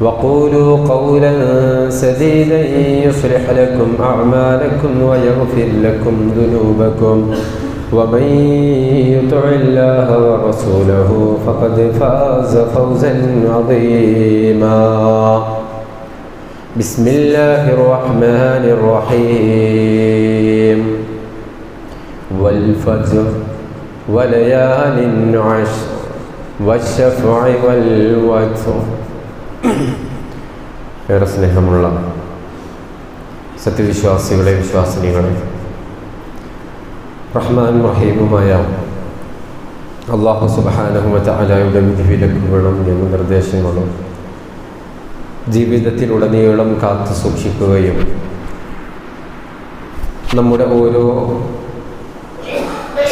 وقولوا قولا سديدا يصلح لكم أعمالكم ويغفر لكم ذنوبكم. ومن يطع الله ورسوله فقد فاز فوزا عظيما. بسم الله الرحمن الرحيم. والفجر وليال عشر والشفع والوتر ഏറെ സ്നേഹമുള്ള സത്യവിശ്വാസികളെ വിശ്വാസിനികളെ റഹ്മാൻ റഹീമുമായ അള്ളാഹു സുബാനഹുമറ്റാലയുടെ വിധിവിലക്കുകളും നിയമനിർദ്ദേശങ്ങളും ജീവിതത്തിലുടനീളം കാത്തു സൂക്ഷിക്കുകയും നമ്മുടെ ഓരോ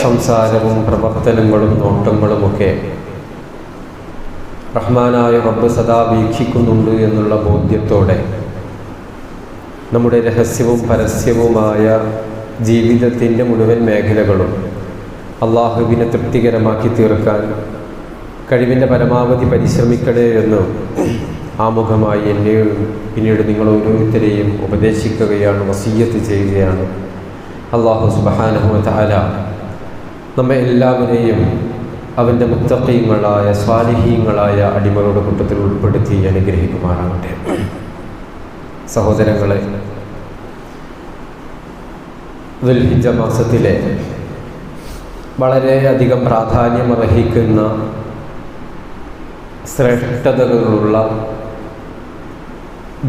സംസാരവും പ്രവർത്തനങ്ങളും നോട്ടങ്ങളുമൊക്കെ റഹ്മാനായ റബ്ബ് സദാ വീക്ഷിക്കുന്നുണ്ട് എന്നുള്ള ബോധ്യത്തോടെ നമ്മുടെ രഹസ്യവും പരസ്യവുമായ ജീവിതത്തിന്റെ മുഴുവൻ മേഖലകളും അള്ളാഹുവിനെ തൃപ്തികരമാക്കി തീർക്കാൻ കഴിവിന്റെ പരമാവധി പരിശ്രമിക്കണേ എന്ന് ആമുഖമായി എന്നെ പിന്നീട് നിങ്ങൾ ഓരോരുത്തരെയും ഉപദേശിക്കുകയാണ് വസീയത്ത് ചെയ്യുകയാണ്. അള്ളാഹു സുബാനഹുല നമ്മെ എല്ലാവരെയും അവന്റെ മുത്തക്കയങ്ങളായ സ്വാലിഹീങ്ങളായ അടിമകളുടെ കൂട്ടത്തിൽ ഉൾപ്പെടുത്തി അനുഗ്രഹിക്കുമാറാകട്ടെ. സഹോദരങ്ങളെ ദുൽഹിജ മാസത്തിലെ വളരെയധികം പ്രാധാന്യമർഹിക്കുന്ന ശ്രേഷ്ഠതകളുള്ള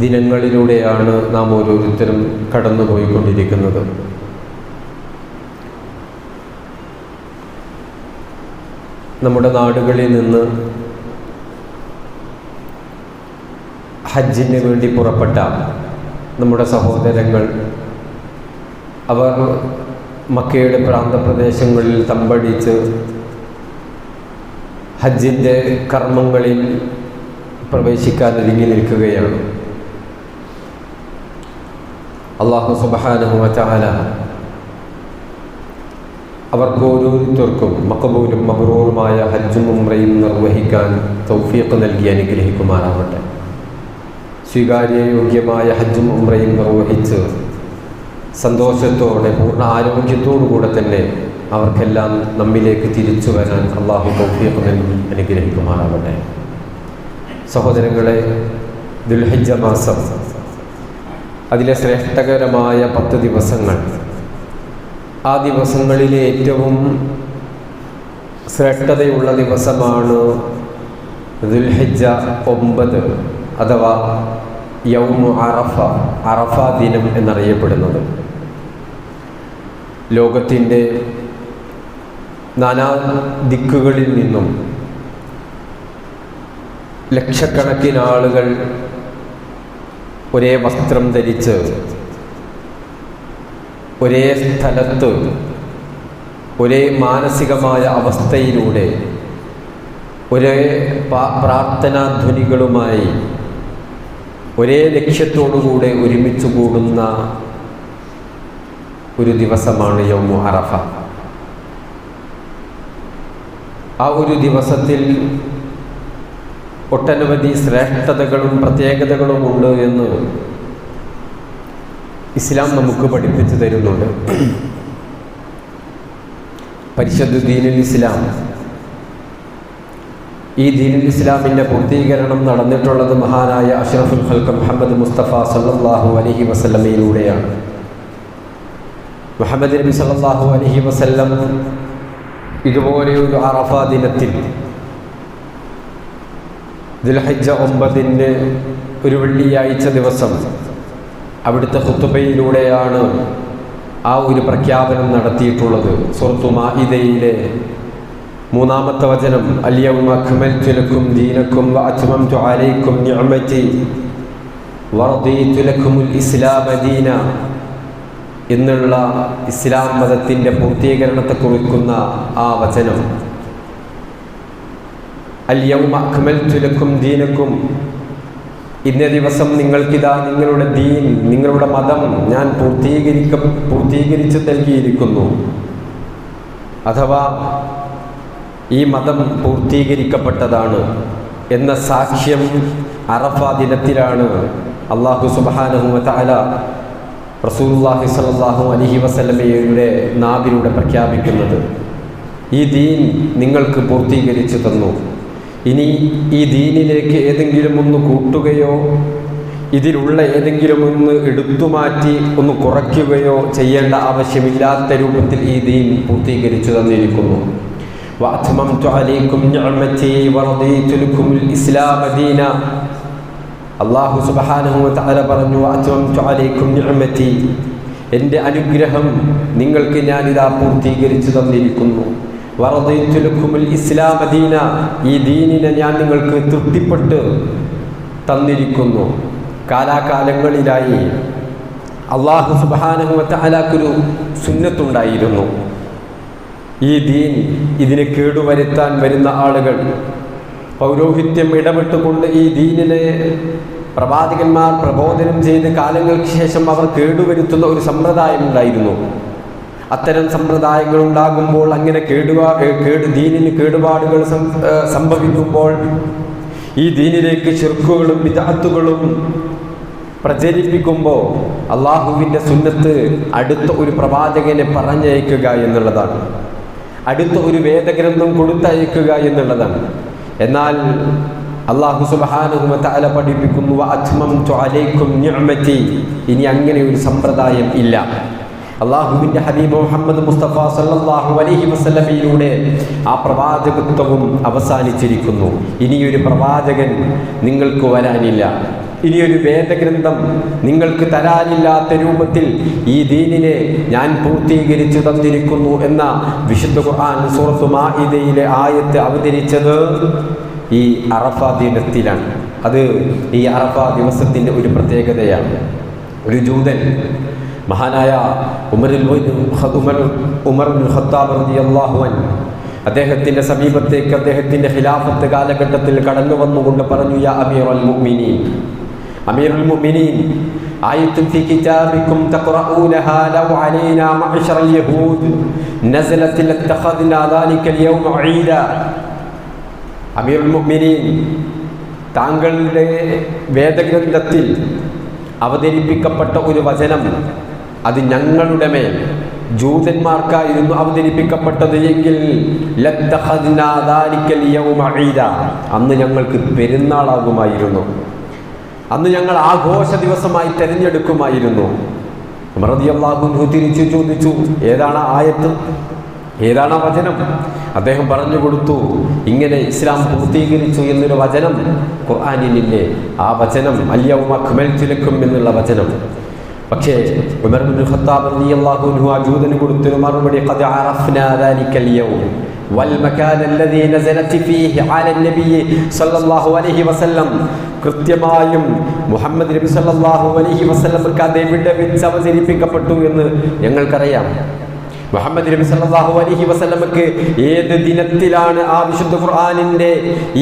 ദിനങ്ങളിലൂടെയാണ് നാം ഓരോരുത്തരും കടന്നുപോയിക്കൊണ്ടിരിക്കുന്നത്. നമ്മുടെ നാടുകളിൽ നിന്ന് ഹജ്ജിന് വേണ്ടി പുറപ്പെട്ട നമ്മുടെ സഹോദരങ്ങൾ അവർ മക്കയുടെ പ്രാന്തപ്രദേശങ്ങളിൽ തമ്പടിച്ച് ഹജ്ജിന്റെ കർമ്മങ്ങളിൽ പ്രവേശിക്കാൻ ഒരുങ്ങി നിൽക്കുകയാണ്. അള്ളാഹു സുബാനുഹല അവർക്ക് ഓരോരുത്തർക്കും മക്കബൂലും മബറൂറുമായ ഹജ്ജും ഉമ്രയും നിർവഹിക്കാൻ തൗഫീഖ് നൽകി അനുഗ്രഹിക്കുമാറാവട്ടെ. സ്വീകാര്യയോഗ്യമായ ഹജ്ജും ഉമ്രയും നിർവഹിച്ച് സന്തോഷത്തോടെ പൂർണ ആരോഗ്യത്തോടുകൂടെ തന്നെ അവർക്കെല്ലാം നമ്മിലേക്ക് തിരിച്ചു വരാൻ അള്ളാഹു തൗഫീഖ് നൽകി അനുഗ്രഹിക്കുമാറാവട്ടെ. സഹോദരങ്ങളെ ദുൽഹജ്ജ മാസം അതിലെ ശ്രേഷ്ഠകരമായ പത്ത് ദിവസങ്ങൾ ആ ദിവസങ്ങളിലെ ഏറ്റവും ശ്രേഷ്ഠതയുള്ള ദിവസമാണ് ദുൽഹജ്ജ ഒമ്പത് അഥവാ യൗമു അറഫ അറഫ ദിനം എന്നറിയപ്പെടുന്നത്. ലോകത്തിന്റെ നാനാ ദിക്കുകളിൽ നിന്നും ലക്ഷക്കണക്കിന് ആളുകൾ ഒരേ വസ്ത്രം ധരിച്ച് ഒരേ സ്ഥലത്ത് ഒരേ മാനസികമായ അവസ്ഥയിലൂടെ ഒരേ പ്രാർത്ഥനാധ്വനികളുമായി ഒരേ ലക്ഷ്യത്തോടുകൂടെ ഒരുമിച്ച് കൂടുന്ന ഒരു ദിവസമാണ് യൗമു അറഫ. ആ ഒരു ദിവസത്തിൽ ഒട്ടനവധി ശ്രേഷ്ഠതകളും പ്രത്യേകതകളും ഉണ്ട് എന്ന് ഇസ്ലാം നമുക്ക് പഠിപ്പിച്ചു തരുന്നുണ്ട്. പരിശുദ്ധ ദീനുൽ ഇസ്ലാം. ഈ ദീനുൽ ഇസ്ലാമിന്റെ പൂർത്തീകരണം നടന്നിട്ടുള്ളത് മഹാനായ അഷ്റഫുൽ ഖൽക്ക് മുഹമ്മദ് മുസ്തഫ സല്ലാഹു അലഹി വസല്ലമയിലൂടെയാണ്. മുഹമ്മദ് നബി സല്ലാഹു അലഹി വസല്ലം ഇതുപോലെ ഒരു അറഫ ദിനത്തിൽ ദുൽഹജ്ജ ഒമ്പതിന്റെ ഒരു വെള്ളിയാഴ്ച ദിവസം അവിടുത്തെ ഹുത്തുബയിലൂടെയാണ് ആ ഒരു പ്രഖ്യാപനം നടത്തിയിട്ടുള്ളത്. സുഹൃത്തു മാഹിദയിലെ മൂന്നാമത്തെ വചനം അല്യവും അഖ്മൽ തുലക്കും ദീനക്കും അച്മം അലൈക്കും നിഅമതി വർദീതുലക്കുമുൽ ഇസ്ലാമ ദീന എന്നുള്ള ഇസ്ലാം മതത്തിന്റെ പൂർത്തീകരണത്തെ കുറിക്കുന്ന ആ വചനം. അല്യവും ചുലക്കും ദീനക്കും ഇന്ന ദിവസം നിങ്ങൾക്കിതാ നിങ്ങളുടെ ദീൻ നിങ്ങളുടെ മതം ഞാൻ പൂർത്തീകരിക്ക പൂർത്തീകരിച്ച് നൽകിയിരിക്കുന്നു. അഥവാ ഈ മതം പൂർത്തീകരിക്കപ്പെട്ടതാണ് എന്ന സാക്ഷ്യം അറഫ ദിനത്തിലാണ് അള്ളാഹു സുബാനഹുമല റസൂല്ലാഹി സലാഹു അലഹി വസല്ലമയുടെ നാവിലൂടെ പ്രഖ്യാപിക്കുന്നത്. ഈ ദീൻ നിങ്ങൾക്ക് പൂർത്തീകരിച്ചു തന്നു. ഇനി ഈ ദീനിലേക്ക് ഏതെങ്കിലും ഒന്ന് കൂട്ടുകയോ ഇതിലുള്ള ഏതെങ്കിലും ഒന്ന് എടുത്തുമാറ്റി ഒന്ന് കുറയ്ക്കുകയോ ചെയ്യേണ്ട ആവശ്യമില്ലാത്ത രൂപത്തിൽ ഈ ദീൻ പൂർത്തീകരിച്ചു തന്നിരിക്കുന്നു. അള്ളാഹു സുബാനഹു തല പറഞ്ഞു എന്റെ അനുഗ്രഹം നിങ്ങൾക്ക് ഞാനിതാ പൂർത്തീകരിച്ചു തന്നിരിക്കുന്നു. ഇസ്ലാം ദീന. ഈ ദീനിനെ ഞാൻ നിങ്ങൾക്ക് തൃപ്തിപ്പെട്ട് തന്നിരിക്കുന്നു. കാലാകാലങ്ങളിലായി അള്ളാഹു സുബാനഹുവത്താലാക്കൊരു സുന്നത്തുണ്ടായിരുന്നു. ഈ ദീൻ ഇതിനെ കേടുവരുത്താൻ വരുന്ന ആളുകൾ പൗരോഹിത്യം ഇടപെട്ടുകൊണ്ട് ഈ ദീനിനെ പ്രവാചകന്മാർ പ്രബോധനം ചെയ്ത് കാലങ്ങൾക്ക് ശേഷം അവർ കേടുവരുത്തുന്ന ഒരു സമ്പ്രദായം ഉണ്ടായിരുന്നു. അത്തരം സമ്പ്രദായങ്ങൾ ഉണ്ടാകുമ്പോൾ അങ്ങനെ കേടുപാ കേട് ദീനിന് കേടുപാടുകൾ സംഭവിക്കുമ്പോൾ ഈ ദീനിലേക്ക് ചെറുക്കുകളും വിദാത്തുകളും പ്രചരിപ്പിക്കുമ്പോൾ അള്ളാഹുവിന്റെ സുന്നത്ത് അടുത്ത ഒരു പ്രവാചകനെ പറഞ്ഞയക്കുക എന്നുള്ളതാണ്. അടുത്ത ഒരു വേദഗ്രന്ഥം കൊടുത്തയക്കുക എന്നുള്ളതാണ്. എന്നാൽ അള്ളാഹു അല പഠിപ്പിക്കുന്നു ഇനി അങ്ങനെ ഒരു സമ്പ്രദായം ഇല്ല. അള്ളാഹുവിന്റെ ഹബീബ് മുഹമ്മദ് മുസ്തഫ സല്ലാഹു അലഹി വസ്ലമയിലൂടെ ആ പ്രവാചകത്വവും അവസാനിച്ചിരിക്കുന്നു. ഇനിയൊരു പ്രവാചകൻ നിങ്ങൾക്ക് വരാനില്ല. ഇനിയൊരു വേദഗ്രന്ഥം നിങ്ങൾക്ക് തരാനില്ലാത്ത രൂപത്തിൽ ഈ ദീനിനെ ഞാൻ പൂർത്തീകരിച്ചു തന്നിരിക്കുന്നു എന്ന വിശുദ്ധ ഖുർആൻ സൂറത്തു മാഇദയിലെ ആയത്ത് അവതരിച്ചത് ഈ അറഫ ദിനത്തിലാണ്. അത് ഈ അറഫ ദിവസത്തിന്റെ ഒരു പ്രത്യേകതയാണ്. ഒരു ജൂതൻ മഹാനായ ഉമറിൽ ഉമർ ഉമർ ഖത്താബ് റളിയല്ലാഹു അൻഹു അദ്ദേഹത്തിൻ്റെ സമീപത്തേക്ക് അദ്ദേഹത്തിൻ്റെ ഖിലാഫത്ത് കാലഘട്ടത്തിൽ കടന്നു വന്നുകൊണ്ട് പറഞ്ഞു യാ അമീറുൽ മുഅ്മിനീൻ അമീറുൽ മുഅ്മിനീൻ ആയത്തും ഫി കിതാബിക്കും തഖറഊനഹാ ലൗ അലൈനാ മഅശറൽ യഹൂദ് നസലത് ലത്തഖദ്നാ ദാലിക اليوم ഈദാ അമീറുൽ മുഅ്മിനീൻ താങ്കളുടെ വേദഗ്രന്ഥത്തിൽ അവതരിപ്പിക്കപ്പെട്ട ഒരു വചനം അത് ഞങ്ങളുടെ മേൽ ജൂതന്മാർക്കായിരുന്നു അവതരിപ്പിക്കപ്പെട്ടത് എങ്കിൽ അന്ന് ഞങ്ങൾക്ക് പെരുന്നാളാകുമായിരുന്നു. അന്ന് ഞങ്ങൾ ആഘോഷ ദിവസമായി തെരഞ്ഞെടുക്കുമായിരുന്നു. റളിയല്ലാഹു തിരിച്ചു ചോദിച്ചു ഏതാണ് ആയത്ത്? ഏതാണ് വചനം? അദ്ദേഹം പറഞ്ഞു കൊടുത്തു ഇങ്ങനെ ഇസ്ലാം പൂർത്തീകരിച്ചു എന്നൊരു വചനം ഖുർആാനിലില്ലേ ആ വചനം അല്യവും അഖ്മൽ ചിലക്കും എന്നുള്ള വചനം. പക്ഷേ ഉമർ ബിൻ ഖത്താബ് റളിയല്ലാഹു അൻഹു ആ ജൂതന് കൊടുത്തൊരു മറുപടി ഖദ് അറഫ്നാ ദാലിക്കൽ യൗം والمكان الذي نزلت فيه على النبي صلى الله عليه وسلم കൃത്യമായും മുഹമ്മദ് നബി സല്ലല്ലാഹു അലൈഹി വസല്ലമക്ക് അത് എവിടെ വെച്ച് അവതരിപ്പിക്കപ്പെട്ടു എന്ന് ഞങ്ങൾക്കറിയാം മുഹമ്മദ് നബി സല്ലല്ലാഹു അലൈഹി വസല്ലമക്ക് ഏത് ദിനത്തിലാണ് ആ വിശുദ്ധ ഖുർആനിന്റെ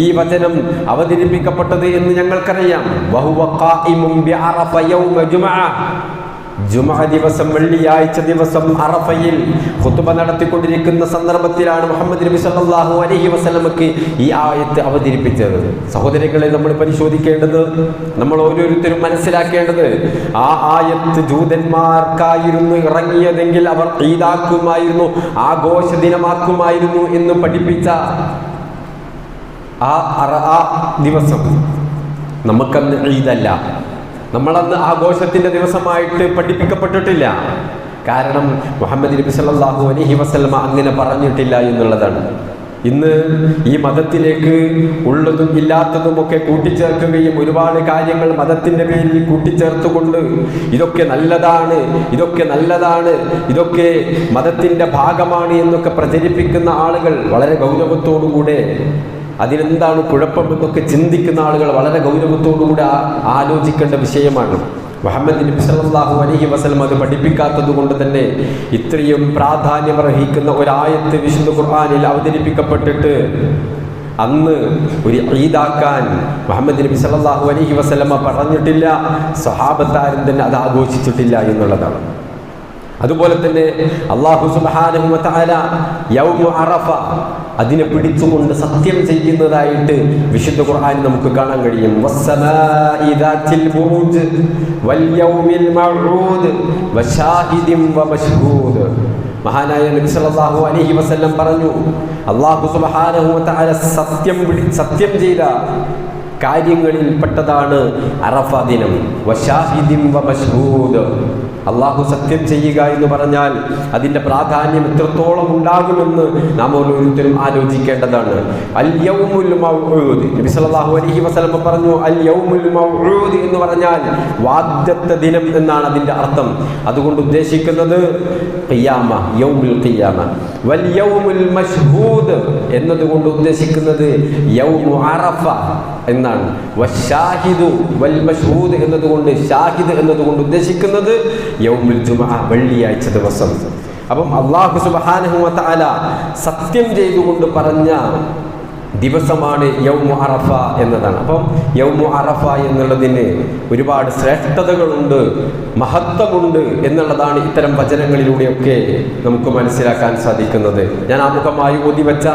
ഈ വചനം അവതരിപ്പിക്കപ്പെട്ടത് എന്ന് ഞങ്ങൾക്കറിയാം വഹുവ ഖായിമുൻ ബിഅറഫ യൗമ ജുമഅ ജുമഅ ദിവസം വെള്ളിയാഴ്ച ദിവസം അറഫയിൽ ഖുതുബ നടത്തിക്കൊണ്ടിരിക്കുന്ന സന്ദർഭത്തിലാണ് മുഹമ്മദ് നബി സല്ലല്ലാഹു അലൈഹി വസല്ലമക്ക് ഈ ആയത്ത് അവതരിപ്പിച്ചത്. സഹോദരങ്ങളെ നമ്മൾ പരിശോധിക്കേണ്ടത് നമ്മൾ ഓരോരുത്തരും മനസ്സിലാക്കേണ്ടത് ആ ആയത്ത് ജൂതന്മാർക്കായിരുന്നു ഇറങ്ങിയതെങ്കിൽ അവർ ഈദാക്കുമായിരുന്നു ആഘോഷ ദിനമാക്കുമായിരുന്നു എന്ന് പഠിപ്പിച്ച ആ ദിവസം. നമുക്കന്ന് ഈദല്ല. നമ്മളന്ന് ആഘോഷത്തിന്റെ ദിവസമായിട്ട് പഠിപ്പിക്കപ്പെട്ടിട്ടില്ല. കാരണം മുഹമ്മദ് നബി സല്ലാഹു അലഹി വസ്ലമ അങ്ങനെ പറഞ്ഞിട്ടില്ല എന്നുള്ളതാണ്. ഇന്ന് ഈ മതത്തിലേക്ക് ഉള്ളതും ഇല്ലാത്തതും ഒക്കെ കൂട്ടിച്ചേർക്കുകയും ഒരുപാട് കാര്യങ്ങൾ മതത്തിന്റെ പേരിൽ കൂട്ടിച്ചേർത്തുകൊണ്ട് ഇതൊക്കെ നല്ലതാണ് ഇതൊക്കെ നല്ലതാണ് ഇതൊക്കെ മതത്തിന്റെ ഭാഗമാണ് എന്നൊക്കെ പ്രചരിപ്പിക്കുന്ന ആളുകൾ വളരെ ഗൗരവത്തോടുകൂടെ അതിനെന്താണ് കുഴപ്പമെന്നൊക്കെ ചിന്തിക്കുന്ന ആളുകൾ വളരെ ഗൗരവത്തോടുകൂടി ആലോചിക്കേണ്ട വിഷയമാണ്. മുഹമ്മദ് നബി സല്ലല്ലാഹു അലൈഹി വസല്ലം അത് പഠിപ്പിക്കാത്തത് കൊണ്ട് തന്നെ ഇത്രയും പ്രാധാന്യമർഹിക്കുന്ന ഒരായത്ത് വിശുദ്ധ ഖുർആനിൽ അവതരിപ്പിക്കപ്പെട്ടിട്ട് അന്ന് ഒരു ഈദാക്കാൻ മുഹമ്മദ് നബി സല്ലല്ലാഹു അലൈഹി വസല്ലമ പറഞ്ഞിട്ടില്ല. സ്വഹാബത്താരും തന്നെ അത് ആഘോഷിച്ചിട്ടില്ല എന്നുള്ളതാണ്. അതുപോലെ തന്നെ അള്ളാഹു സുബ്ഹാനഹു വ യൗമു അതിനെ പിടിച്ചുകൊണ്ട് സത്യം ചെയ്യുന്നതായിട്ട് വിശുദ്ധ ഖുർആൻ നമുക്ക് കാണാൻ കഴിയും. മഹാനായ നബി സല്ലല്ലാഹു അലൈഹി വസല്ലം പറഞ്ഞു അള്ളാഹു സുബ്ഹാനഹു വ തആല സത്യം സത്യം ചെയ്ത കാര്യങ്ങളിൽ പെട്ടതാണ് അറഫ ദിനം. വശാഹിദിം വമശ്ഹൂദ് അള്ളാഹു സത്യം ചെയ്യുക എന്ന് പറഞ്ഞാൽ അതിന്റെ പ്രാധാന്യം എത്രത്തോളം ഉണ്ടാകുമെന്ന് നാം ഓരോരുത്തരും ആലോചിക്കേണ്ടതാണ്. അൽ യൗമുൽ നബി സല്ലല്ലാഹു അലൈഹി വസല്ലം പറഞ്ഞു അൽ യൗമുൽ മൗഊദ് എന്ന് പറഞ്ഞാൽ വാദ്യത്തെ ദിനം എന്നാണ് അതിന്റെ അർത്ഥം. അതുകൊണ്ട് ഉദ്ദേശിക്കുന്നത് ഖിയാമ യൗമുൽ ഖിയാമ. വൽ യൗമുൽ മഷ്ഹൂദ് എന്നതുകൊണ്ട് ഉദ്ദേശിക്കുന്നത് യൗമു അറഫ എന്നാണ്. വശാഹിദു വൽ മഷ്ഹൂദ് എന്നതുകൊണ്ട് ഷാഹിദ് എന്നതുകൊണ്ട് ഉദ്ദേശിക്കുന്നത് യൗമുൽ ജുമഅ വെള്ളിയാഴ്ച ദിവസം. അപ്പം അള്ളാഹു സുബ്ഹാനഹു വ തആല സത്യം ചെയ്തുകൊണ്ട് പറഞ്ഞ ദിവസമാണ് യൗമു അറഫ എന്നതാണ്. അപ്പം യൗമു അറഫ എന്നുള്ളതിന് ഒരുപാട് ശ്രേഷ്ഠതകളുണ്ട് മഹത്വമുണ്ട് എന്നുള്ളതാണ് ഇത്തരം വചനങ്ങളിലൂടെയൊക്കെ നമുക്ക് മനസ്സിലാക്കാൻ സാധിക്കുന്നത്. ഞാൻ ആമുഖമായി ഓതി വെച്ച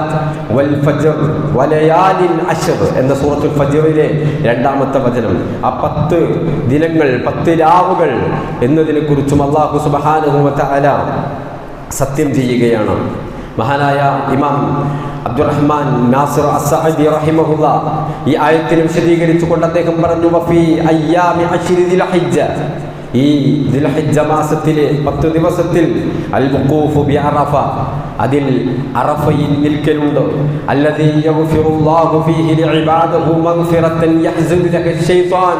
വൽ ഫജർ വലയാലിൻ അഷർ എന്ന സൂറത്തുൽ ഫജറിലെ രണ്ടാമത്തെ വചനം. ആ പത്ത് ദിനങ്ങൾ പത്ത് രാവുകൾ എന്നതിനെ കുറിച്ചും അള്ളാഹു വ സത്യം ചെയ്യുകയാണ്. മഹാനായ ഇമാം അബ്ദുറഹ്മാൻ നാസിർ അസ്സഅദി റഹിമഹുല്ല. ഈ ആയത്തിനെ വിശദീകരിച്ചുകൊണ്ട് അദ്ദേഹം പറഞ്ഞു വഫി അയ്യാമി അശ്രി ദിൽഹിജ്ജ. ഈ ദിൽഹിജ്ജ മാസത്തിലെ പത്ത് ദിവസത്തിൽ അൽ വഖൂഫു ബി അറഫ. അതിൽ അറഫയിൽ നിൽക്കലുണ്ട്? അല്ലദീ യഗ്ഫിറുല്ലാഹു ഫീഹി ലിഇബാദിഹി മഗ്ഫിറത്തൻ യഹ്സുനു ലഹു ശൈത്താൻ.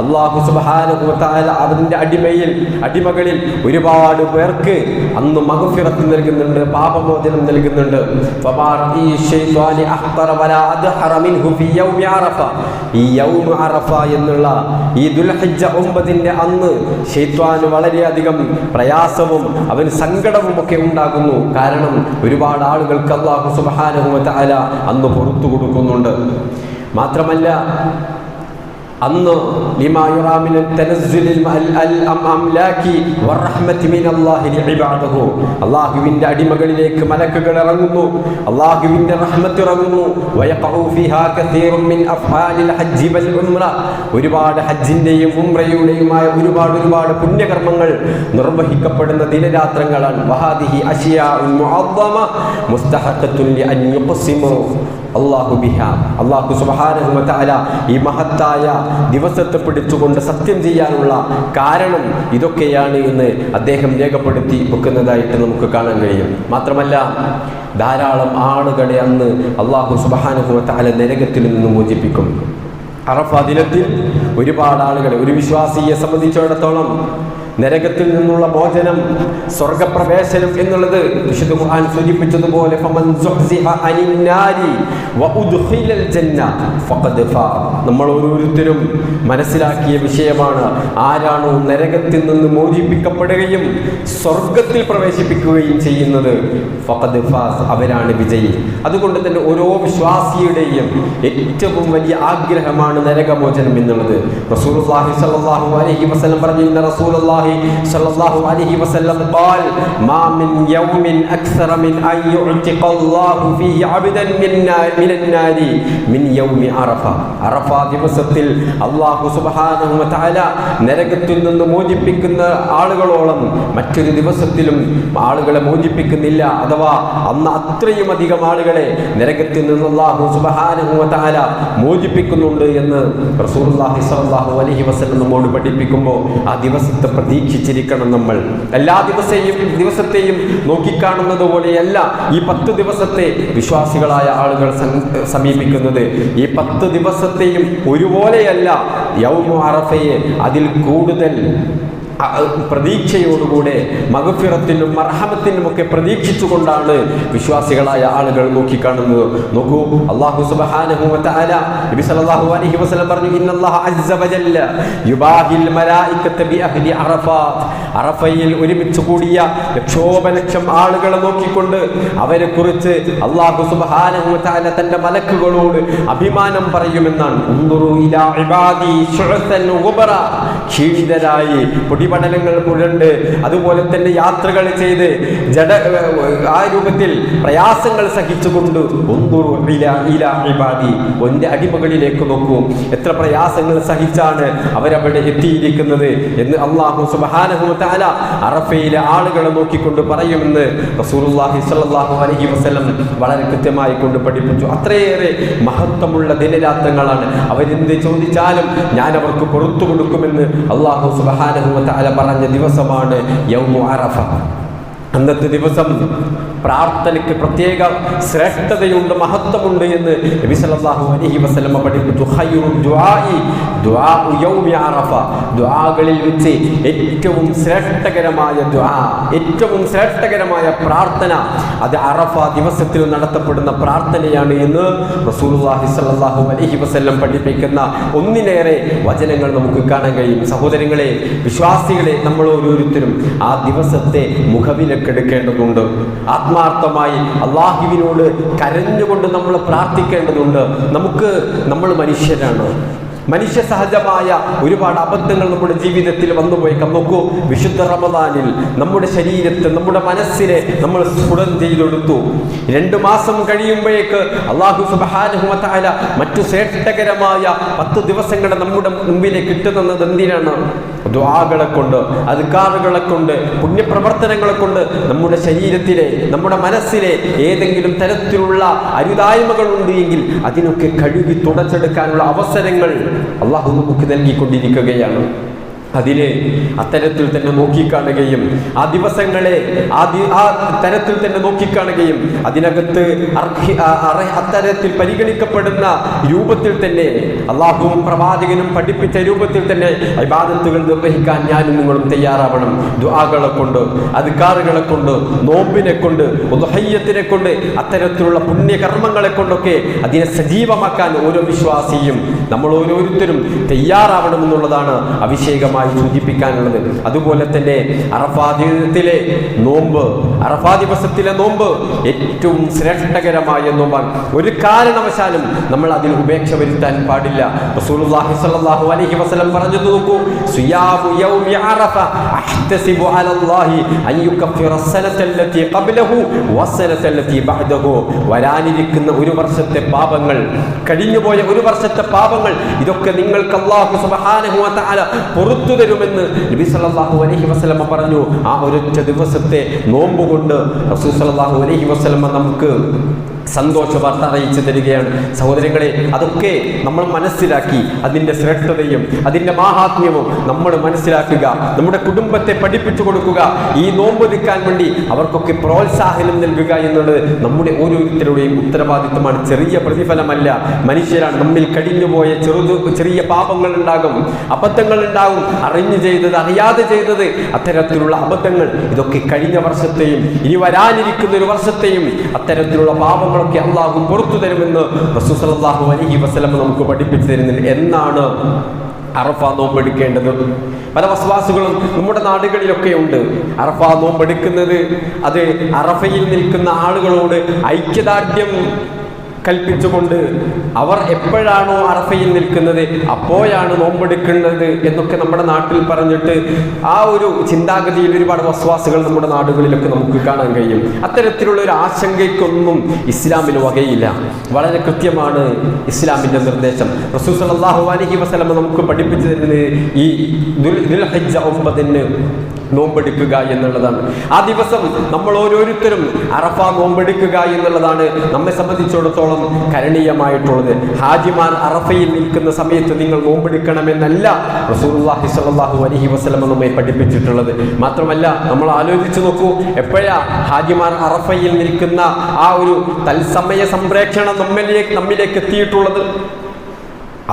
അല്ലാഹു സുബ്ഹാനഹു വ തആല അവന്റെ അടിമയിൽ അടിമകളിൽ ഒരുപാട് പേർക്ക് അന്ന് മഗ്ഫിറത്ത് നൽകുന്നുണ്ട് പാപമോചനം നൽകുന്നുണ്ട്. ഫമാർ ഈ ശൈത്വാനി അഹ്തറ വലാ അദ്ഹറ മിൻഹു ഫീ യൗമി അറഫ. ഈ യൗമ അറഫ എന്നുള്ള ഈ ദുൽഹിജ്ജ ന്റെ അന്ന് ശൈത്താൻ വളരെയധികം പ്രയാസവും അവൻ സങ്കടവും ഒക്കെ ഉണ്ടാകുന്നു. കാരണം ഒരുപാട് ആളുകൾക്ക് അള്ളാഹു തആല അന്ന് പുറത്തു കൊടുക്കുന്നുണ്ട്. മാത്രമല്ല അന്ന് ലിമാ യുറാ മിന തനസ്സുലിൽ അൽ അൽ അം അംലാക്കി വറഹ്മത്തി മിനല്ലാഹി ലിഇബാദിഹി അല്ലാഹുവിന്റെ അടിമകളിലേക്ക് മലക്കുകൾ ഇറങ്ങുന്നു. അള്ളാഹുവിന്റെ റഹ്മത്ത് ഇറങ്ങുന്നു. ഒരുപാട് ഹജ്ജിന്റെയും ഉംറയുടെയുമായ ഒരുപാട് ഒരുപാട് പുണ്യകർമ്മങ്ങൾ നിർവഹിക്കപ്പെടുന്ന ദിനരാത്രങ്ങളാണ്. അള്ളാഹു ബിഹ. അള്ളാഹു സുബ്ഹാനഹു വ ഈ മഹത്തായ ദിവസത്തെ പിടിച്ചുകൊണ്ട് സത്യം ചെയ്യാനുള്ള കാരണം ഇതൊക്കെയാണ് എന്ന് അദ്ദേഹം രേഖപ്പെടുത്തി വെക്കുന്നതായിട്ട് നമുക്ക് കാണാൻ കഴിയും. മാത്രമല്ല ധാരാളം ആളുകളെ അന്ന് അള്ളാഹു സുബാനുഭവത്താല നരകത്തിൽ നിന്ന് മോചിപ്പിക്കും. അറഫ ദിനത്തിൽ ഒരുപാട് ആളുകളെ ഒരു വിശ്വാസിയെ സംബന്ധിച്ചിടത്തോളം നരകത്തിൽ നിന്നുള്ള മോചനം സ്വർഗപ്രവേശനം എന്നുള്ളത് വിശുദ്ധ ഖുർആൻ സൂചിപ്പിച്ചതുപോലെ നമ്മൾ ഓരോരുത്തരും മനസ്സിലാക്കിയ വിഷയമാണ്. ആരാണോ നരകത്തിൽ നിന്ന് മോചിപ്പിക്കപ്പെടുകയും സ്വർഗത്തിൽ പ്രവേശിപ്പിക്കുകയും ചെയ്യുന്നത് ഫഖദ് ഫാസ് അവരാണ് വിജയി. അതുകൊണ്ട് തന്നെ ഓരോ വിശ്വാസിയുടെയും ഏറ്റവും വലിയ ആഗ്രഹമാണ് നരകമോചനം എന്നുള്ളത്. സ്വല്ലല്ലാഹു അലൈഹി വസല്ലം പറഞ്ഞു ഇന്ന റസൂലുള്ളാഹി സ്വല്ലല്ലാഹു അലൈഹി വസല്ലം ഖാൽ മാ മിൻ യൗമിൻ അക്സറ മിൻ അൻ യുഅ്തിഖ അല്ലാഹു ഫീഹി അബ്ദൻ من മിനൻ നാരി മിൻ യൗമി عرفة അറഫ ദിവസത്തിൽ അല്ലാഹു സുബ്ഹാനഹു വ തആല നരകത്തിൽ നിന്ന് മോചിപ്പിക്കുന്ന ആളുകളോളം മറ്റൊരു ദിവസത്തിലും ആളുകളെ മോചിപ്പിക്കുന്നില്ല. അഥവാ അന്ന് അത്രയും അധികം ആളുകളെ നരകത്തിൽ നിന്ന് അല്ലാഹു സുബ്ഹാനഹു വ തആല മോചിപ്പിക്കുന്നുണ്ട് എന്ന് റസൂലുള്ളാഹി സ്വല്ലല്ലാഹു അലൈഹി വസല്ലം നമ്മോട് പഠിപ്പിക്കുമ്പോൾ ആ ദിവസത്തെ പ്രതീക്ഷിച്ചിരിക്കണം നമ്മൾ എല്ലാ ദിവസത്തെയും ദിവസത്തെയും നോക്കിക്കാണുന്നത് പോലെയല്ല ഈ പത്ത് ദിവസത്തെ വിശ്വാസികളായ ആളുകൾ സമീപിക്കുന്നത്. ഈ പത്ത് ദിവസത്തെയും ഒരുപോലെയല്ല യൗമു അറഫയെ അതിൽ കൂടുതൽ പ്രതീക്ഷയോടുകൂടെ മകഫിറത്തിനും മർഹമത്തിനും ഒക്കെ പ്രതീക്ഷിച്ചുകൊണ്ടാണ് വിശ്വാസികളായ ആളുകൾ നോക്കിക്കാണുന്നത്. നോക്കൂ അള്ളാഹു സുബ്ഹാനഹു വ നബി സല്ലല്ലാഹു അലൈഹി വസല്ലം പറഞ്ഞു ഇന്നല്ലാഹ അസ്സ വജല്ല യുബാഹിൽ മലായികത ബി അഹ്ലി അറഫാത്ത് അറഫയിൽ ഒരുമിച്ച് കൂടിയ ലക്ഷോപലക്ഷം ആളുകളെ നോക്കിക്കൊണ്ട് അവരെ കുറിച്ച് അള്ളാഹു സുബ്ഹാനഹു വ തന്റെ മലക്കുകളോട് അഭിമാനം പറയുമെന്നാണ്. ഉൻദുറു ഇലാ ഇബാദി ശുഅസൻ ഗുബറ. ക്ഷീണിതരായി പൊടിപടലങ്ങൾ പുഴണ്ട് അതുപോലെ തന്നെ യാത്രകൾ ചെയ്ത് ജഡ ആ രൂപത്തിൽ പ്രയാസങ്ങൾ സഹിച്ചുകൊണ്ട് ഇബാദി ഒന്റെ അടിമകളിലേക്ക് നോക്കൂ. എത്ര പ്രയാസങ്ങൾ സഹിച്ചാണ് അവരവിടെ എത്തിയിരിക്കുന്നത് എന്ന് അള്ളാഹു സുബാനഹുല അറഫയിലെ ആളുകളെ നോക്കിക്കൊണ്ട് പറയുമെന്ന് അലൈഹി വസല്ലം വളരെ കൃത്യമായി കൊണ്ട് പഠിപ്പിച്ചു. അത്രയേറെ മഹത്വമുള്ള ദിനരാത്രങ്ങളാണ്. അവരെന്ത് ചോദിച്ചാലും ഞാൻ അവർക്ക് പുറത്തു കൊടുക്കുമെന്ന് അള്ളാഹു സുബ്ഹാനഹു അല പറഞ്ഞ ദിവസമാണ് യൗമു അറഫ. അന്നത്തെ ദിവസം പ്രാർത്ഥനയ്ക്ക് പ്രത്യേക ശ്രേഷ്ഠതയുണ്ട് മഹത്വമുണ്ട് എന്ന് നബി സല്ലല്ലാഹു അലൈഹി വസല്ലമ പഠിപ്പിച്ചു. ദുആഇ ദുആഉ ദുആകളിൽ വെച്ച് ഏറ്റവും ശ്രേഷ്ഠകരമായ ദുആ ഏറ്റവും ശ്രേഷ്ഠകരമായ പ്രാർത്ഥന. അത് അറഫ ദിവസത്തിൽ നടത്തപ്പെടുന്ന പ്രാർത്ഥനയാണ് എന്ന് റസൂലുള്ളാഹി സ്വല്ലല്ലാഹു അലൈഹി വസല്ലം പഠിപ്പിക്കുന്ന ഒന്നിലേറെ വചനങ്ങൾ നമുക്ക് കാണാൻ കഴിയും. സഹോദരങ്ങളെ വിശ്വാസികളെ നമ്മൾ ഓരോരുത്തരും ആ ദിവസത്തെ മുഖവിലക്കെടുക്കേണ്ടതുണ്ട് ആത്മാർത്ഥമായി അള്ളാഹുവിനോട് കരഞ്ഞുകൊണ്ട് നമ്മൾ പ്രാർത്ഥിക്കേണ്ടതുണ്ട്. നമുക്ക് നമ്മൾ മനുഷ്യരാണ്. മനുഷ്യ സഹജമായ ഒരുപാട് അബദ്ധങ്ങൾ നമ്മുടെ ജീവിതത്തിൽ വന്നുപോയേക്കാം നോക്കൂ വിശുദ്ധ റമദാനിൽ നമ്മുടെ ശരീരത്തെ നമ്മുടെ മനസ്സിനെ നമ്മൾ സ്ഫുടം ചെയ്തെടുത്തു. രണ്ടു മാസം കഴിയുമ്പോഴേക്ക് അള്ളാഹു സുബാനുഹമത്തായ മറ്റു ശ്രേഷ്ഠകരമായ പത്ത് ദിവസങ്ങളെ നമ്മുടെ മുമ്പിലേക്ക് കിട്ടുന്നത് എന്തിനാണ്? ദ്വാകളെ കൊണ്ട് അധികാറുകളെ കൊണ്ട് പുണ്യപ്രവർത്തനങ്ങളെ കൊണ്ട് നമ്മുടെ ശരീരത്തിലെ നമ്മുടെ മനസ്സിലെ ഏതെങ്കിലും തരത്തിലുള്ള അരുതായ്മകൾ ഉണ്ട് എങ്കിൽ അതിനൊക്കെ കഴുകി തുടച്ചെടുക്കാനുള്ള അവസരങ്ങൾ അള്ളാഹു നമുക്ക് നൽകിക്കൊണ്ടിരിക്കുകയാണ്. അതിനെ അത്തരത്തിൽ തന്നെ നോക്കിക്കാണുകയും ആ ദിവസങ്ങളെ ആ ആ തരത്തിൽ തന്നെ നോക്കിക്കാണുകയും അതിനകത്ത് അത്തരത്തിൽ പരിഗണിക്കപ്പെടുന്ന രൂപത്തിൽ തന്നെ അള്ളാഹുവും പ്രവാചകനും പഠിപ്പിച്ച രൂപത്തിൽ തന്നെ വിവാദത്തുകൾ നിർവഹിക്കാൻ ഞാനും നിങ്ങളും തയ്യാറാവണം. ദുആകളെ കൊണ്ട് അധികാറുകളെ കൊണ്ട് നോമ്പിനെ കൊണ്ട് ഉദഹയ്യത്തിനെ കൊണ്ട് അത്തരത്തിലുള്ള പുണ്യകർമ്മങ്ങളെ കൊണ്ടൊക്കെ അതിനെ സജീവമാക്കാൻ ഓരോ വിശ്വാസിയും നമ്മൾ ഓരോരുത്തരും തയ്യാറാവണമെന്നുള്ളതാണ് അഭിഷേകമായി സൂചിപ്പിക്കാനുള്ളത് അതുപോലെ തന്നെ അറഫാ ദിനത്തിലെ നോമ്പ് അറഫാ ദിവസത്തിലെ നോമ്പ് ഏറ്റവും ശ്രേഷ്ഠകരമായ നോമ്പാണ്. ഒരു കാരണവശാലും നമ്മൾ അതിൽ ഉപേക്ഷ വരുത്താൻ പാടില്ല. റസൂലുള്ളാഹി സ്വല്ലല്ലാഹു അലൈഹി വസല്ലം പറഞ്ഞു നോക്കൂ യൗമി അറഫ അഹ്തസിബു അലല്ലാഹി ബഅദഹു. വരാനിരിക്കുന്ന ഒരു വർഷത്തെ പാപങ്ങൾ കഴിഞ്ഞുപോയ ഒരു വർഷത്തെ പാപങ്ങൾ ഇതൊക്കെ നിങ്ങൾക്ക് അള്ളാഹു സുബ്ഹാനഹു വ തആല തരുമെന്ന് നബി സല്ലാഹു അലഹി വസ്ലമ പറഞ്ഞു. ആ ഒരൊറ്റ ദിവസത്തെ നോമ്പ് കൊണ്ട് റസൂൽ സല്ലല്ലാഹു അലൈഹി വസല്ലമ നമുക്ക് സന്തോഷ വാർത്ത അറിയിച്ചു തരികയാണ്. സഹോദരങ്ങളെ അതൊക്കെ നമ്മൾ മനസ്സിലാക്കി അതിന്റെ ശ്രേഷ്ഠതയും അതിന്റെ മാഹാത്മ്യവും നമ്മൾ മനസ്സിലാക്കുക നമ്മുടെ കുടുംബത്തെ പഠിപ്പിച്ചു കൊടുക്കുക ഈ നോമ്പ് നിൽക്കാൻ വേണ്ടി അവർക്കൊക്കെ പ്രോത്സാഹനം നൽകുക എന്നുള്ളത് നമ്മുടെ ഓരോരുത്തരുടെയും ഉത്തരവാദിത്വമാണ്. ചെറിയ പ്രതിഫലമല്ല. മനുഷ്യരാണ് നമ്മിൽ കഴിഞ്ഞുപോയ ചെറുതു ചെറിയ പാപങ്ങൾ ഉണ്ടാകും അബദ്ധങ്ങൾ ഉണ്ടാകും. അറിഞ്ഞു ചെയ്തത് അറിയാതെ ചെയ്തത് അത്തരത്തിലുള്ള അബദ്ധങ്ങൾ ഇതൊക്കെ കഴിഞ്ഞ വർഷത്തെയും ഇനി വരാനിരിക്കുന്ന ഒരു വർഷത്തെയും അത്തരത്തിലുള്ള പാപങ്ങളൊക്കെ അള്ളാഹു പുറത്തു തരുമെന്ന് റസൂസലാഹു അലഹി വസ്ലം നമുക്ക് പഠിപ്പിച്ചു തരുന്നില്ല. എന്നാണ് അറഫ നോമ്പെടുക്കേണ്ടത്. പല വസ്വാസുകളും നമ്മുടെ നാടുകളിലൊക്കെ ഉണ്ട്. അറഫ നോമ്പെടുക്കുന്നത് അത് അറഫയിൽ നിൽക്കുന്ന ആളുകളോട് ഐക്യദാർഢ്യം കൽപ്പിച്ചുകൊണ്ട് അവർ എപ്പോഴാണോ അറഫയിൽ നിൽക്കുന്നത് അപ്പോഴാണ് നോമ്പെടുക്കുന്നത് എന്നൊക്കെ നമ്മുടെ നാട്ടിൽ പറഞ്ഞിട്ട് ആ ഒരു ചിന്താഗതിയിൽ ഒരുപാട് വസ്വാസുകൾ നമ്മുടെ നാടുകളിലൊക്കെ നമുക്ക് കാണാൻ കഴിയും. അത്തരത്തിലുള്ള ഒരു ആശങ്കയ്ക്കൊന്നും ഇസ്ലാമിന് വകയില്ല. വളരെ കൃത്യമാണ് ഇസ്ലാമിന്റെ നിർദ്ദേശം. റസൂസ് അള്ളാഹു അലൈഹി വസ്ലമ നമുക്ക് പഠിപ്പിച്ചു തരുന്നത് ഈ ദുൽ- ദുൽഹിജ്ജ ഒമ്പതിന് നോമ്പെടുക്കുക എന്നുള്ളതാണ്. ആ ദിവസം നമ്മൾ ഓരോരുത്തരും അറഫ നോമ്പെടുക്കുക എന്നുള്ളതാണ് നമ്മെ സംബന്ധിച്ചിടത്തോളം കരണീയമായിട്ടുള്ളത്. ഹാജിമാർ അറഫയിൽ നിൽക്കുന്ന സമയത്ത് നിങ്ങൾ നോമ്പെടുക്കണമെന്നല്ല റസൂലുള്ളാഹി സ്വല്ലല്ലാഹു അലഹി വസല്ലം നമ്മെ പഠിപ്പിച്ചിട്ടുള്ളത്. മാത്രമല്ല നമ്മൾ ആലോചിച്ചു നോക്കൂ എപ്പോഴാ ഹാജിമാർ അറഫയിൽ നിൽക്കുന്ന ആ ഒരു തത്സമയ സംപ്രേക്ഷണം നമ്മിലേക്ക് നമ്മിലേക്ക് എത്തിയിട്ടുള്ളത്?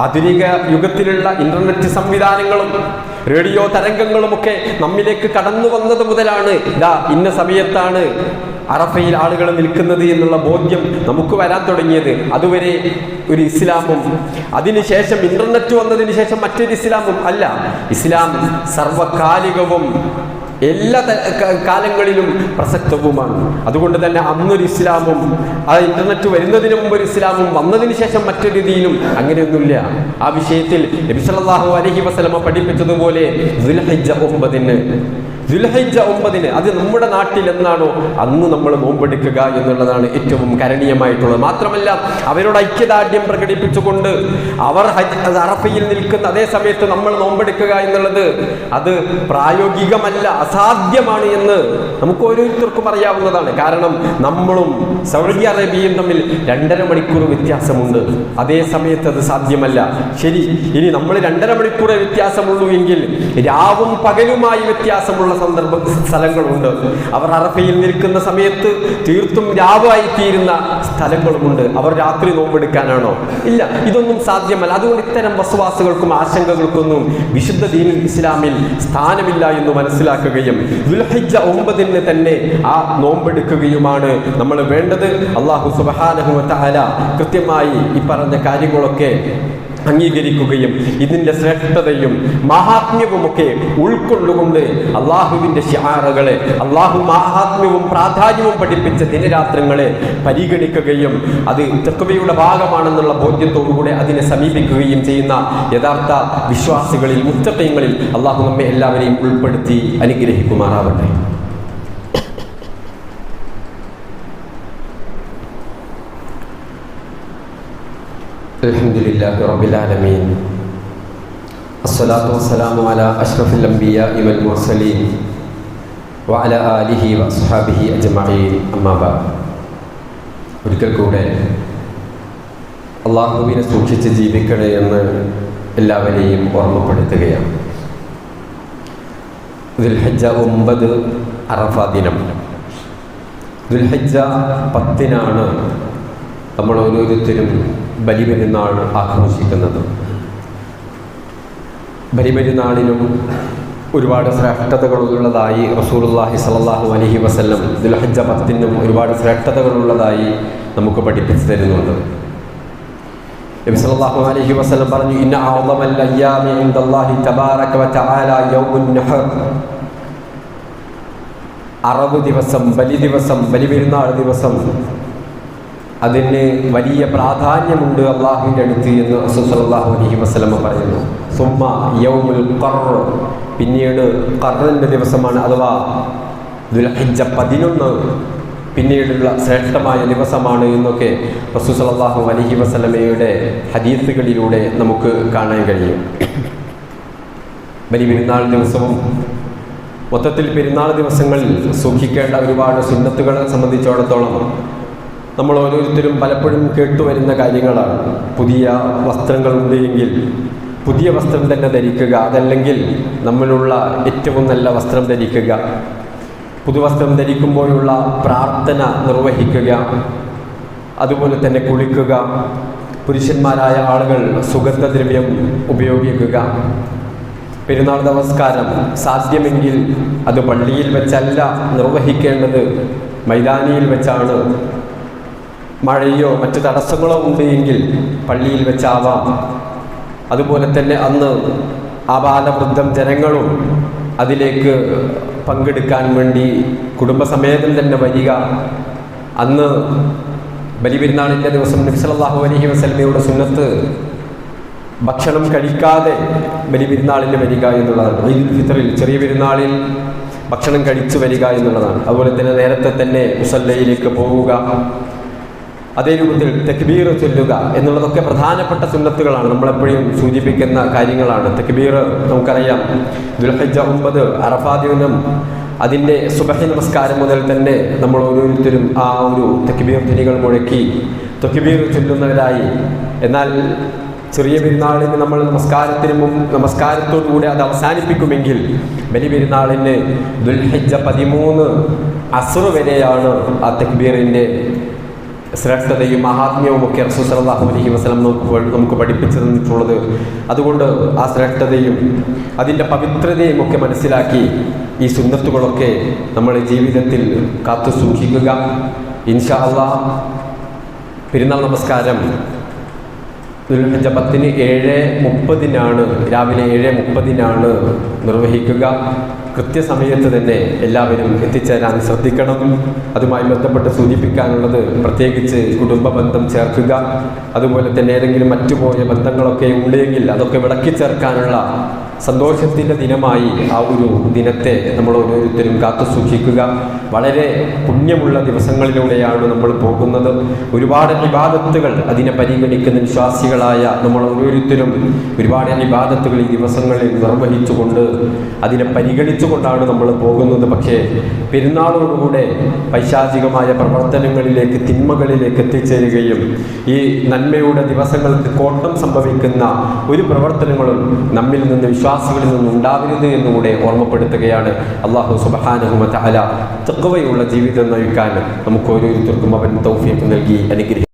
ആധുനിക യുഗത്തിലുള്ള ഇന്റർനെറ്റ് സംവിധാനങ്ങളും റേഡിയോ തരംഗങ്ങളുമൊക്കെ നമ്മിലേക്ക് കടന്നു വന്നത് മുതലാണ്. ഇതാ ഇന്ന സമയത്താണ് അറഫയിൽ ആളുകൾ നിൽക്കുന്നത് എന്നുള്ള ബോധ്യം നമുക്ക് വരാൻ തുടങ്ങിയത്. അതുവരെ ഒരു ഇസ്ലാമും അതിനുശേഷം ഇന്റർനെറ്റ് വന്നതിന് ശേഷം മറ്റൊരു ഇസ്ലാമും അല്ല. ഇസ്ലാം സർവകാലികവും എല്ലാ കാലങ്ങളിലും പ്രസക്തവുമാണ്. അതുകൊണ്ട് തന്നെ അന്നൊരു ഇസ്ലാമും ആ ഇന്റർനെറ്റ് വരുന്നതിന് മുമ്പ് ഒരു ഇസ്ലാമും വന്നതിന് ശേഷം മറ്റൊരു രീതിയിലും അങ്ങനെയൊന്നുമില്ല. ആ വിഷയത്തിൽ നബി സല്ലല്ലാഹു അലൈഹി വസല്ലമ പഠിപ്പിച്ചതുപോലെ ഒമ്പതിന് ദുൽഹിജ്ജ ഒമ്പതിന് അത് നമ്മുടെ നാട്ടിൽ എന്നാണോ? അന്ന് നമ്മൾ നോമ്പെടുക്കുക എന്നുള്ളതാണ് ഏറ്റവും കരണീയമായിട്ടുള്ളത്. മാത്രമല്ല അവരോട് ഐക്യദാർഢ്യം പ്രകടിപ്പിച്ചുകൊണ്ട് അവർ അറഫയിൽ നിൽക്കുന്ന അതേ സമയത്ത് നമ്മൾ നോമ്പെടുക്കുക എന്നുള്ളത് അത് പ്രായോഗികമല്ല അസാധ്യമാണ് എന്ന് നമുക്ക് ഓരോരുത്തർക്കും അറിയാവുന്നതാണ്. കാരണം നമ്മളും സൗദി അറേബ്യയും തമ്മിൽ രണ്ടര മണിക്കൂർ വ്യത്യാസമുണ്ട്. അതേ സമയത്ത് അത് സാധ്യമല്ല. ശരി ഇനി നമ്മൾ രണ്ടര മണിക്കൂർ വ്യത്യാസമുള്ളൂ എങ്കിൽ രാവും പകലുമായി വ്യത്യാസമുള്ള സന്ദർഭ സ്ഥലങ്ങളുണ്ട്. അവർ അറഫയിൽ നിൽക്കുന്ന സമയത്ത് തീർത്തും രാവായി തീരുന്ന സ്ഥലങ്ങളുമുണ്ട്. അവർ രാത്രി നോമ്പെടുക്കാനാണോ? ഇല്ല ഇതൊന്നും സാധ്യമല്ല. അതുകൊണ്ട് ഇത്തരം വസവാസുകൾക്കും ആശങ്കകൾക്കൊന്നും വിശുദ്ധ ദീനിൽ ഇസ്ലാമിൽ സ്ഥാനമില്ല എന്ന് മനസ്സിലാക്കുകയും ദുൽഹിജ്ജ ഒമ്പതിന് തന്നെ ആ നോമ്പെടുക്കുകയുമാണ് നമ്മൾ വേണ്ടത്. അള്ളാഹു സുബഹാനഹു തആല കൃത്യമായി ഈ പറഞ്ഞ കാര്യങ്ങളൊക്കെ അംഗീകരിക്കുകയും ഇതിന്റെ ശ്രേഷ്ഠതയും മഹാത്മ്യവുമൊക്കെ ഉൾക്കൊള്ളുകൊണ്ട് അള്ളാഹുവിന്റെ ശാറകളെ അള്ളാഹു മഹാത്മ്യവും പ്രാധാന്യവും പഠിപ്പിച്ച ദിനരാത്രങ്ങളെ പരിഗണിക്കുകയും അത് തെക്കുവയുടെ ഭാഗമാണെന്നുള്ള ബോധ്യത്തോടുകൂടെ അതിനെ സമീപിക്കുകയും ചെയ്യുന്ന യഥാർത്ഥ വിശ്വാസികളിൽ മുത്തക്കയങ്ങളിൽ അള്ളാഹു നമ്മെ എല്ലാവരെയും ഉൾപ്പെടുത്തി അനുഗ്രഹിക്കുമാറാവട്ടെ. الحمد لله رب العالمين الصلاة والسلام على أشرف الأنبياء والمرسلين وعلى آله وأصحابه أجمعين أما بعد ഒരിക്കൽ കൂടെ അള്ളാഹുവിനെ സൂക്ഷിച്ച് ജീവിക്കണേ എന്ന് എല്ലാവരെയും ഓർമ്മപ്പെടുത്തുകയാണ് ദുൽഹജ്ജ ഒമ്പത് അറഫ ദിനം ദുൽഹജ്ജ പത്തിനാണ് നമ്മൾ ഓരോരുത്തരും ബലിപെരുന്നാൾ ആഘോഷിക്കുന്നത്. ബലിപെരുന്നാളിനും ഒരുപാട് ശ്രേഷ്ഠതകളുള്ളതായി റസൂലുള്ളാഹി സലാഹു അലഹി വസല്ലം ദുൽഹജ്ജ പത്തിനും ഒരുപാട് ശ്രേഷ്ഠതകളുള്ളതായി നമുക്ക് പഠിപ്പിച്ചു തരുന്നുണ്ട്. നബി സല്ലല്ലാഹു അലൈഹി വസല്ലം പറഞ്ഞു ഇന്ന അഅ്ളമൽ അയ്യാമി ഇൻദല്ലാഹി തബാറക വ തആല യൗമുൻ നഹർ. അറബ് ദിവസം ബലി ദിവസം ബലി പെരുന്നാൾ ദിവസം അതിന് വലിയ പ്രാധാന്യമുണ്ട് അള്ളാഹുവിന്റെ അടുത്ത് എന്ന് റസൂൽ അലഹി വസ്ലമ പറയുന്നു. സുമ്മ യൗമുൽ ഖർർ. പിന്നീട് കറിന്റെ ദിവസമാണ് അഥവാ ദുൽഹിജ്ജ പതിനൊന്ന്. പിന്നീടുള്ള ശ്രേഷ്ഠമായ ദിവസമാണ് എന്നൊക്കെ റസൂൽ അലഹി വസ്ലമയുടെ ഹദീസുകളിലൂടെ നമുക്ക് കാണാൻ കഴിയും. ബലി പെരുന്നാൾ ദിവസവും മൊത്തത്തിൽ പെരുന്നാൾ ദിവസങ്ങളിൽ സൂക്ഷിക്കേണ്ട ഒരുപാട് സുന്നത്തുകളെ സംബന്ധിച്ചിടത്തോളം നമ്മൾ ഓരോരുത്തരും പലപ്പോഴും കേട്ടുവരുന്ന കാര്യങ്ങളാണ്. പുതിയ വസ്ത്രങ്ങളുണ്ട് എങ്കിൽ പുതിയ വസ്ത്രം തന്നെ ധരിക്കുക. അതല്ലെങ്കിൽ നമ്മളുള്ള ഏറ്റവും നല്ല വസ്ത്രം ധരിക്കുക. പുതുവസ്ത്രം ധരിക്കുമ്പോഴുള്ള പ്രാർത്ഥന നിർവഹിക്കുക. അതുപോലെ തന്നെ കുളിക്കുക. പുരുഷന്മാരായ ആളുകൾ സുഗന്ധദ്രവ്യം ഉപയോഗിക്കുക. പെരുന്നാൾ നമസ്കാരം സാധ്യമെങ്കിൽ അത് പള്ളിയിൽ വെച്ചല്ല നിർവഹിക്കേണ്ടത് മൈതാനിയിൽ വെച്ചാണ്. മഴയോ മറ്റ് തടസ്സങ്ങളോ ഉണ്ടെങ്കിൽ പള്ളിയിൽ വെച്ചാവാം. അതുപോലെ തന്നെ അന്ന് ആബാലവൃദ്ധം ജനങ്ങളും അതിലേക്ക് പങ്കെടുക്കാൻ വേണ്ടി കുടുംബസമേതം തന്നെ വരിക. അന്ന് ബലിപെരുന്നാളിന്റെ ദിവസം നബ്സലാഹു അലഹി വസ്ലമയുടെ സുന്നത്ത് ഭക്ഷണം കഴിക്കാതെ ബലിപെരുന്നാളിന് വരിക എന്നുള്ളതാണ്. ഈ ഫിത്തറിൽ ചെറിയ പെരുന്നാളിൽ ഭക്ഷണം കഴിച്ചു വരിക എന്നുള്ളതാണ്. അതുപോലെ തന്നെ നേരത്തെ തന്നെ മുസല്ലയിലേക്ക് പോവുക. അതേ രൂപത്തിൽ തെക്ബീർ ചൊല്ലുക എന്നുള്ളതൊക്കെ പ്രധാനപ്പെട്ട സുന്നത്തുകളാണ്. നമ്മളെപ്പോഴും സൂചിപ്പിക്കുന്ന കാര്യങ്ങളാണ്. തെക്ബീർ നമുക്കറിയാം. ദുൽഹജ ഒമ്പത് അറഫാ ദിനം. അതിന്റെ സുബഹി നമസ്കാരം മുതൽ തന്നെ നമ്മൾ ഓരോരുത്തരും ആ ഒരു തെക്ബീർ ധനികൾ മുഴക്കി തെക്ബീർ ചൊല്ലുന്നവരായി. എന്നാൽ ചെറിയ പെരുന്നാളിന് നമ്മൾ നമസ്കാരത്തിന് മുമ്പ് നമസ്കാരത്തോടുകൂടി അത് അവസാനിപ്പിക്കുമെങ്കിൽ ബലി പെരുന്നാളിന് ദുൽഹജ്ജ പതിമൂന്ന് അസുർ വരെയാണ് ആ തെക്ബീറിന്റെ ശ്രേഷ്ഠതയും മഹാത്മ്യവും ഒക്കെ റസൂസലാഹു അലഹി വസ്ലം നമുക്ക് നമുക്ക് പഠിപ്പിച്ചു തന്നിട്ടുള്ളത് അതുകൊണ്ട് ആ ശ്രേഷ്ഠതയും അതിന്റെ പവിത്രതയും ഒക്കെ മനസ്സിലാക്കി ഈ സുന്നത്തുകളൊക്കെ നമ്മൾ ജീവിതത്തിൽ കാത്തു സൂക്ഷിക്കുക. ഇൻഷാ പെരുന്നാൾ നമസ്കാരം ദുൽഹജ്ജ പത്തിന് ഏഴ് മുപ്പതിനാണ് രാവിലെ ഏഴ് മുപ്പതിനാണ് നിർവഹിക്കുക. കൃത്യസമയത്ത് തന്നെ എല്ലാവരും എത്തിച്ചേരാൻ ശ്രദ്ധിക്കണം. അതുമായി ബന്ധപ്പെട്ട് സൂചിപ്പിക്കാനുള്ളത് പ്രത്യേകിച്ച് കുടുംബ ബന്ധം ചേർക്കുക. അതുപോലെ തന്നെ ഏതെങ്കിലും മറ്റുപോയ ബന്ധങ്ങളൊക്കെ ഉണ്ടെങ്കിൽ അതൊക്കെ വിളക്കി ചേർക്കാനുള്ള സന്തോഷത്തിന്റെ ദിനമായി ആ ഒരു ദിനത്തെ നമ്മൾ ഓരോരുത്തരും കാത്തു സൂക്ഷിക്കുക. വളരെ പുണ്യമുള്ള ദിവസങ്ങളിലൂടെയാണ് നമ്മൾ പോകുന്നത്. ഒരുപാട് വിവാദത്തുകൾ അതിനെ പരിഗണിക്കുന്ന വിശ്വാസികളായ നമ്മൾ ഓരോരുത്തരും ഒരുപാട് വിവാദത്തുകൾ ഈ ദിവസങ്ങളിൽ നിർവഹിച്ചുകൊണ്ട് അതിനെ പരിഗണിച്ചുകൊണ്ടാണ് നമ്മൾ പോകുന്നത്. പക്ഷേ പെരുന്നാളോടുകൂടെ പൈശാചികമായ പ്രവർത്തനങ്ങളിലേക്ക് തിന്മകളിലേക്ക് എത്തിച്ചേരുകയും ഈ നന്മയുടെ ദിവസങ്ങൾക്ക് കോട്ടം സംഭവിക്കുന്ന ഒരു പ്രവർത്തനങ്ങളും നമ്മിൽ നിന്ന് വിശ്വാസികളിൽ നിന്നും ഉണ്ടാവരുത് എന്നുകൂടെ ഓർമ്മപ്പെടുത്തുകയാണ്. അള്ളാഹു സുബഹാനുഹുമ തല തെക്കുവയുള്ള ജീവിതം നയിക്കാൻ നമുക്ക് ഓരോരുത്തർക്കും അവൻ തൗഫീഖ് നൽകി അനുഗ്രഹിക്കും.